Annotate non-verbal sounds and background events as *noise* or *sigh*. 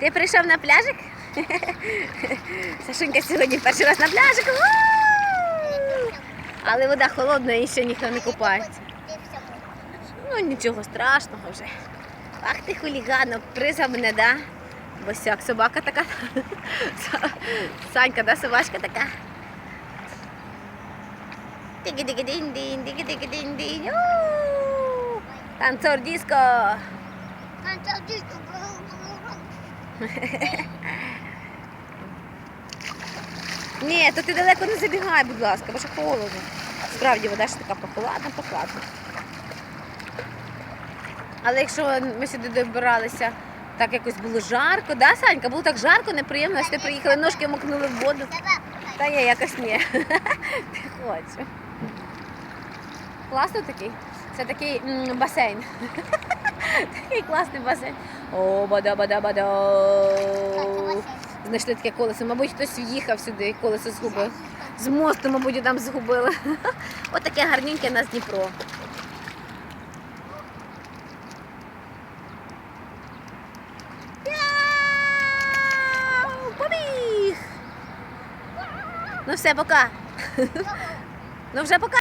Ти прийшов на пляжик? *laughs* Сашунька сьогодні перший раз на пляжику. Але вода холодна і ще ніхто не купається. Ну нічого страшного вже. Ах ти хуліганок, призав мене, да? Босяк, собака така. *laughs* Санька, да, собачка така. Тики-тики-динь-динь, тики-тики-динь-динь. У! Танцор диско. *laughs* Ні, то ти далеко не забігай, будь ласка, бо що холодно. Справді вода ж така прохладна, прохладна. Але якщо ми сюди добиралися, так якось було жарко, да, Санька? Було так жарко, неприємно, ось ти приїхали, ножки мокнули в воду. Та я якось ні. *laughs* Ти хочеш. Класно такий. Це такий басейн. *laughs* Такий класний басейн. О, бада бада бада. Знайшли таке колесо. Мабуть, хтось в'їхав сюди, колесо згубив. З мосту, мабуть, там згубили. *laughs* Ось таке гарненьке у нас Дніпро. Побіг! Ну все, пока. *laughs* Ну вже пока.